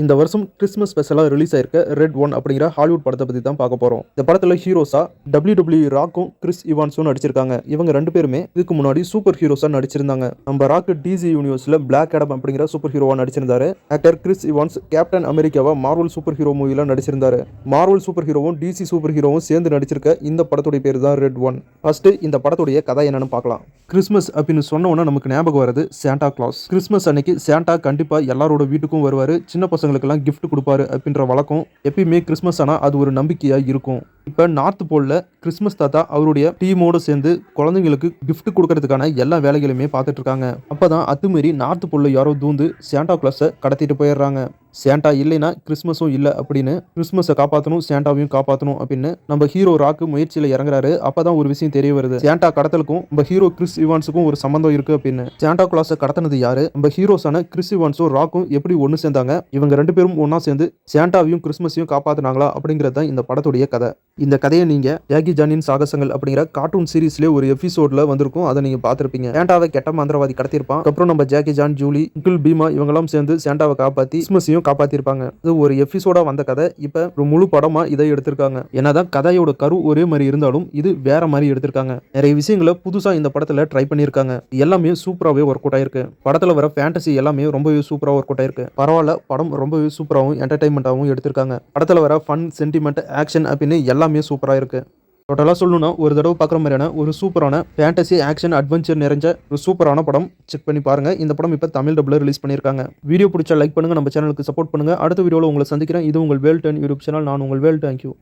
இந்த வருஷம் கிறிஸ்மஸ் ஸ்பெஷலாக ரிலீஸ் ஆயிருக்க ரெட் ஒன் அப்படிங்கிற ஹாலிவுட் படத்தை பற்றி தான் பார்க்க போகிறோம் இந்த படத்தில் ஹீரோஸா டபிள்யூ டபிள்யூ ராக்கும் கிறிஸ் இவான்ஸும் நடிச்சிருக்காங்க. இவங்க ரெண்டு பேருமே இதுக்கு முன்னாடி சூப்பர் ஹீரோஸாக நடிச்சிருந்தாங்க. நம்ம ராக் டிசி யூனிவர்ஸில் பிளாக் ஆடம் அப்படிங்கிற சூப்பர் ஹீரோவாக நடிச்சிருந்தாரு. ஆக்டர் கிறிஸ் இவான்ஸ் கேப்டன் அமெரிக்காவாக மார்வல் சூப்பர் ஹீரோ மூவியில் நடிச்சிருந்தாரு. மார்வல் சூப்பர் ஹீரோவும் டிசி சூப்பர் ஹீரோவும் சேர்ந்து நடிச்சிருக்க இந்த படத்துடைய பேர் தான் ரெட் ஒன் ஃபர்ஸ்ட் இந்த படத்துடைய கதை என்னன்னு பார்க்கலாம். கிறிஸ்மஸ் அப்படின்னு சொன்ன உடனே நமக்கு ஞாபகம் வருது சாண்டா கிளாஸ் கிறிஸ்மஸ் அன்னைக்கு சாண்டா கண்டிப்பாக எல்லாரோட வீட்டுக்கும் வருவார். சின்ன பசங்களுக்கெல்லாம் கிஃப்ட் கொடுப்பாரு அப்படின்ற வழக்கம் எப்பயுமே கிறிஸ்மஸ் ஆனா அது ஒரு நம்பிக்கையாக இருக்கும். இப்போ நார்த் போலில் கிறிஸ்மஸ் தாத்தா அவருடைய டீமோடு சேர்ந்து குழந்தைங்களுக்கு கிஃப்ட் கொடுக்கறதுக்கான எல்லா வேலைகளையுமே பார்த்துட்டு இருக்காங்க. அப்பதான் அத்துமீறி நார்த் போலில் யாரோ தூந்து சாண்டா கிளாஸை கடத்திட்டு போயிடுறாங்க. சாண்டா இல்லைன்னா கிறிஸ்மஸும் இல்லை அப்படின்னு கிறிஸ்மஸை காப்பாற்றணும் சாண்டாவையும் காப்பாற்றணும் அப்படின்னு நம்ம ஹீரோ ராக்கு முயற்சியில் இறங்குறாரு. அப்போ தான் ஒரு விஷயம் தெரிய வருது. சாண்டா கடத்தலுக்கும் நம்ம ஹீரோ கிறிஸ் இவான்ஸுக்கும் ஒரு சம்பந்தம் இருக்குது அப்படின்னு. சாண்டா கிளாஸை கடத்தினது யாரு? நம்ம ஹீரோஸான கிறிஸ் இவான்ஸும் ராக்கும் எப்படி ஒன்று சேர்ந்தாங்க? இவங்க ரெண்டு பேரும் ஒன்றா சேர்ந்து சாண்டாவையும் கிறிஸ்மஸையும் காப்பாற்றினாங்களா அப்படிங்கிறது தான் இந்த படத்துடைய கதை. இந்த கதையை நீங்க ஜாகி ஜானின் சாகசங்கள் அப்படிங்கிற கார்ட்டூன் சீரிஸ்லேயே ஒரு எபிசோட்ல வந்திருக்கும். அதை நீங்க பார்த்துருப்பீங்க. சாண்டாவை கெட்ட மந்திரவாதி கடத்திருப்பான் அப்புறம் நம்ம ஜாக்கி ஜான் ஜூலி இங்கிள் பீமா இவங்கெல்லாம் சேர்ந்து சாண்டாவை காப்பாத்தி கிறிஸ்மஸையும் காப்பாத்திருப்பாங்க. இது ஒரு எபிசோடா வந்த கதை. இப்ப ஒரு முழு படமா இதை எடுத்திருக்காங்க. என்னதான் கதையோட கரு ஒரே மாதிரி இருந்தாலும் இது வேற மாதிரி எடுத்திருக்காங்க. நிறைய விஷயங்களை புதுசா இந்த படத்துல ட்ரை பண்ணியிருக்காங்க. எல்லாமே சூப்பராகவே ஒர்க் அவுட் ஆயிருக்கு. படத்துல வர ஃபேண்டசி எல்லாமே ரொம்பவே சூப்பராக ஒர்க் அவுட் ஆயிருக்கு. பரவாயில்ல படம் ரொம்பவே சூப்பராகவும் என்டர்டைன்மெண்ட்டாகவும் எடுத்திருக்காங்க. படத்துல வர ஃபன் சென்டிமெண்ட் ஆக்ஷன் அப்படின்னு எல்லாம் சூப்பராக இருக்கு. டோட்டலாக சொல்லணும்னா ஒரு தடவை பார்க்குற மாதிரியான ஒரு சூப்பரான ஃபேண்டசி ஆக்ஷன் அட்வென்ச்சர் நிறைஞ்ச ஒரு சூப்பரான படம் செக் பண்ணி பாருங்கள் இந்த படம் இப்போ தமிழ் டபுளில் ரிலீஸ் பண்ணியிருக்காங்க. வீடியோ பிடிச்சா லைக் பண்ணுங்க நம்ம சேனலுக்கு சப்போர்ட் பண்ணுங்க. அடுத்த வீடியோவில் உங்களை சந்திக்கிறேன். இது உங்கள் வேல் டென் யூடியூப் சேனல் நான் உங்கள் வேல் தேங்க்யூ